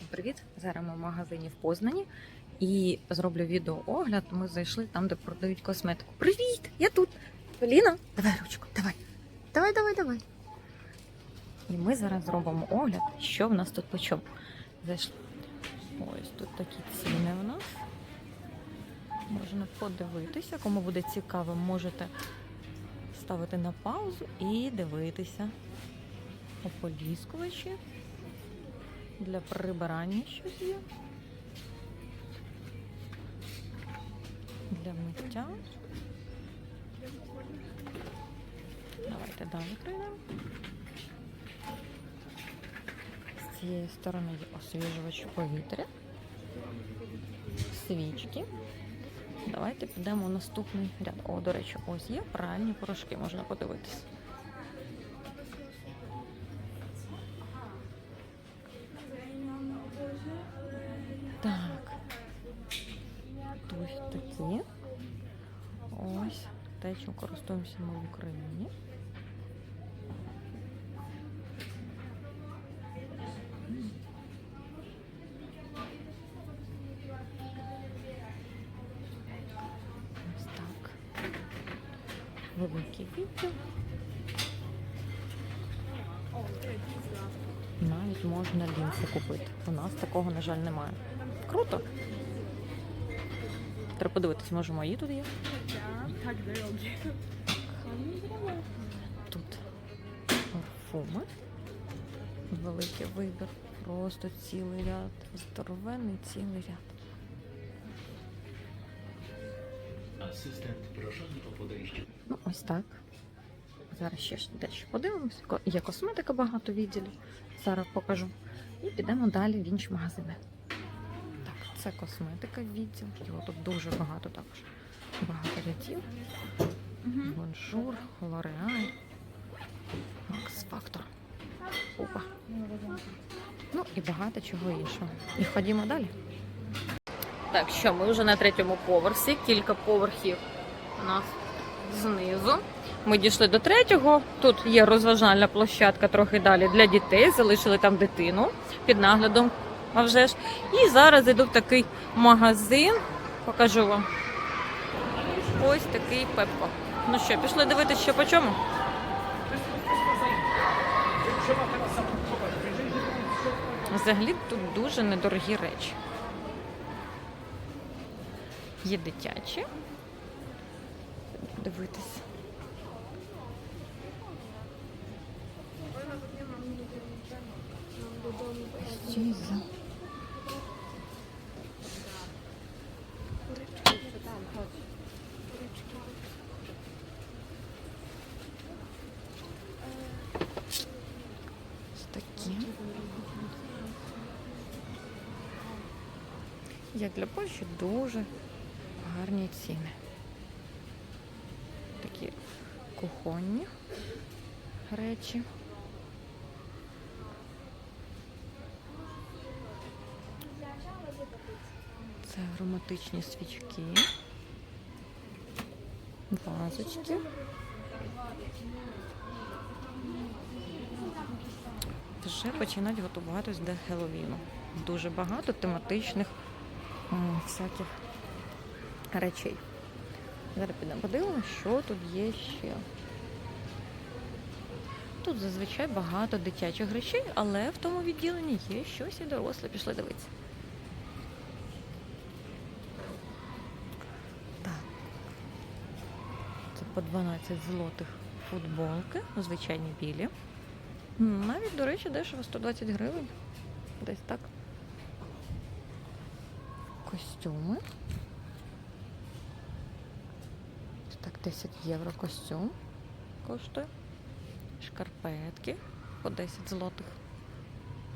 Всім привіт! Зараз ми в магазині в Познані і зроблю відеоогляд. Ми зайшли там, де продають косметику. Привіт! Я тут! Поліна, давай ручку, давай. Давай, давай, давай. І ми зараз зробимо огляд, що в нас тут по чому. Зайшли. Ось тут такі ціни у нас. Можна подивитися. Кому буде цікаво, можете ставити на паузу і дивитися. Ополіскувачі. Для прибирання щось є. Для миття. Давайте далі прийдемо. З цієї сторони є освіжувач повітря. Свічки. Давайте підемо в наступний ряд. О, до речі, ось є пральні порошки, можна подивитись. Чим користуємося ми в Україні. Ось так. Великий відділ. Навіть можна лінзи купити. У нас такого, на жаль, немає. Круто. Треба подивитись, може мої тут є. Тут парфуми. Великий вибір. Просто цілий ряд. Здоровенний цілий ряд. Ну, ось так. Зараз ще дещо подивимося. Є косметика багато відділів. Зараз покажу. І підемо далі в інші магазини. Це косметика відділ. Його тут дуже багато також. Багато рядів. Бонжур, Лореаль, Макс Фактор. Опа. Ну і багато чого іншого. І ходімо далі. Так, що ми вже на третьому поверсі. Кілька поверхів у нас знизу. Ми дійшли до третього. Тут є розважальна площадка трохи далі для дітей. Залишили там дитину під наглядом. А вже ж. І зараз йду в такий магазин. Покажу вам. Ось такий пепко. Ну що, пішли дивитися, що по чому? Взагалі тут дуже недорогі речі. Є дитячі. Дивитись. Що за? Ось такі. Як для Польщі дуже гарні ціни. Такі кухонні речі. Це ароматичні свічки. Вазочки. Вже починають готуватись до Хеллоуіну. Дуже багато тематичних всяких речей. Зараз підемо подивимося, що тут є ще. Тут зазвичай багато дитячих речей, але в тому відділенні є щось і доросле. Пішли дивитися. Так. Це по 12 злотих футболки, звичайні білі. Навіть, до речі, дешево 120 гривень. Десь так. Костюми. Ось Так, 10 євро костюм коштує. Шкарпетки по 10 злотих.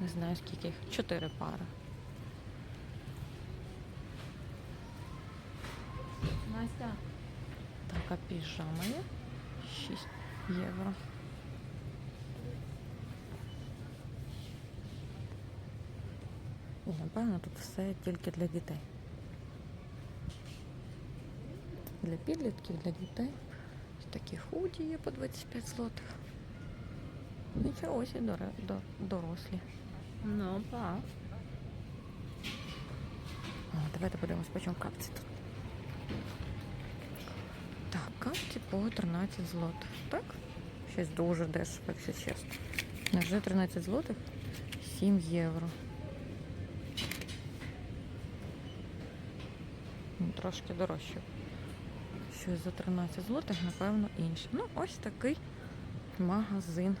Не знаю скільки їх. 4 пари. Настя, Така піжама є. 6 євро. І напевно тут все тільки для дітей. Для підлітків, для дітей. Ось такі худі є по 25 злотих. Нічого ось і дорослі. no pa. давайте подивимось, по чому капці тут. Так, капці по 13 злотих. Так? Щось дуже дешево, якщо чесно. Невже 13 злотих? 7 євро. Ну, Трошки дорожче. Щось за 13 злотих, напевно, інше. Ну, ось такий магазин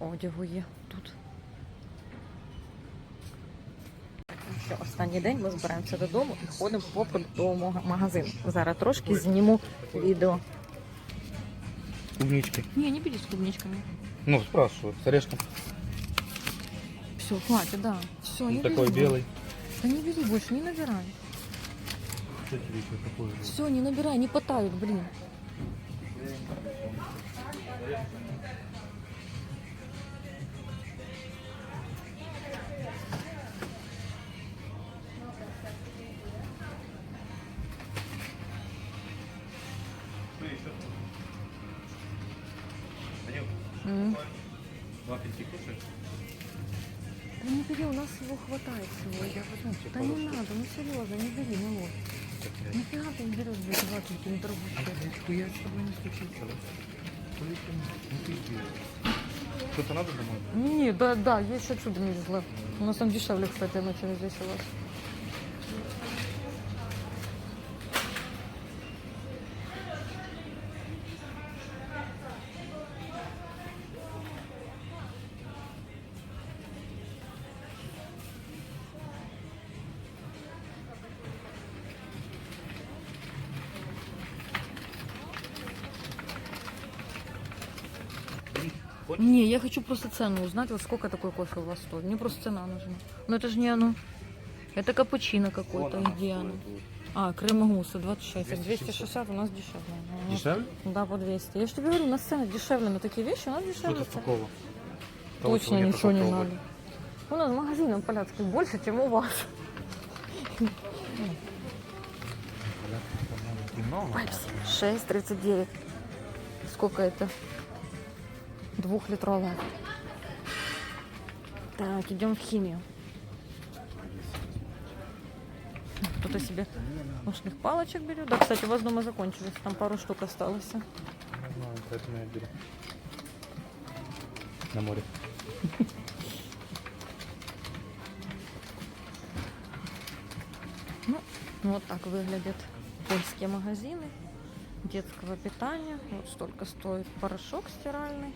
одягу є тут. Ну Що, останній день ми збираємося додому і ходимо по продуктовому га- магазину. Зараз трошки зніму відео. Клубничкой. Ні, не бери з клубничками. Ну, спрашиваю, с орешком. Все, хватит, да. Все, не Ну, такой бери. белый. Да не бери больше, не набирай. Все, не набирай, не потают, блин. М. Вафельки кушаешь? Да не бери, у нас его хватает всего. Я возьму. Да не надо, ну серьезно, не бери, ну вот. Нафига ты не берешь две вафельки, не торгуешь? я с тобой не случился. Ну ты сделал. Что-то надо домой? Не, да, да, еще отсюда не везла. У нас там дешевле, кстати, оно, чем здесь у вас. Не, я хочу просто цену узнать, вот сколько такой кофе у вас стоит. Мне просто цена нужна. Но это же не оно. Это капучино какое-то. Где оно? А, кремогуса 26. А 260 у нас дешевле. Ну, Дешевле? Да, по 200. Я же тебе говорю, у нас цены дешевле на такие вещи, у нас дешевле. Что-то цены. такого. Точно ничего не надо. У нас магазинов поляцких больше, чем у вас. Пепси. 6,39. Сколько это? Двухлитровая. Так, идем в химию. Кто-то себе ушных палочек берет. Да, кстати, у вас дома закончились. Там пару штук осталось. Не знаю, поэтому я беру. На море. Вот так выглядят польские магазины детского питания. Вот столько стоит порошок стиральный.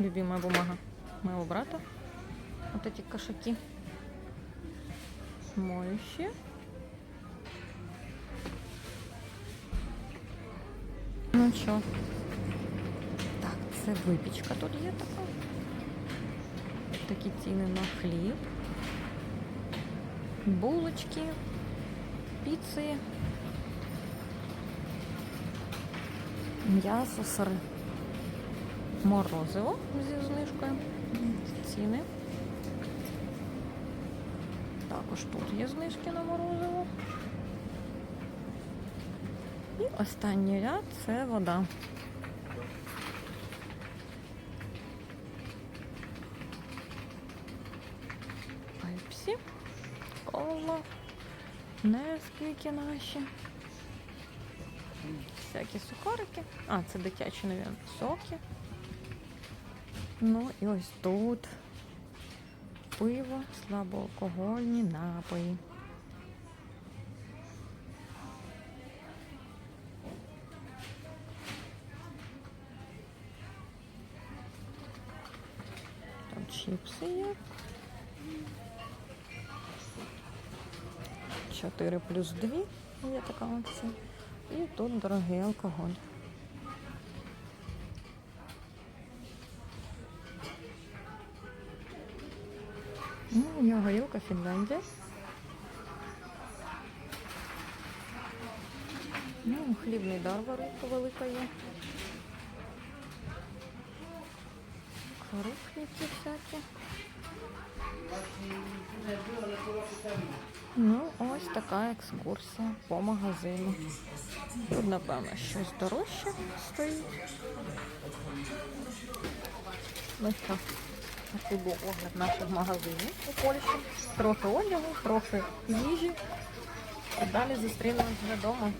Любимая бумага моего брата. Вот эти кошаки. Моющие. Ну чё? Так, це випічка тут є така. Такі ціни на хліб. булочки, піци, м'ясо, сири, морозиво зі знижкою, ціни. Також тут є знижки на морозиво. І останній ряд це вода. Пепсі. Кола, несквіки наші. Всякі сухарики. А, це дитячі, мабуть, соки. Ну і ось тут пиво, слабоалкогольні напої. Там чіпси є. 4 плюс 2 є така акція. І тут дорогий алкоголь. У нього горілка Фінляндія. Ну, хлібний дар варика велика є. Крупники всякі. Ну, ось така екскурсія по магазину. Тут, напевно, щось дорожче стоїть. Ось так. Такий був огляд наших магазинів у Польщі. Трохи одягу, трохи їжі. А далі зустрінемось вдома.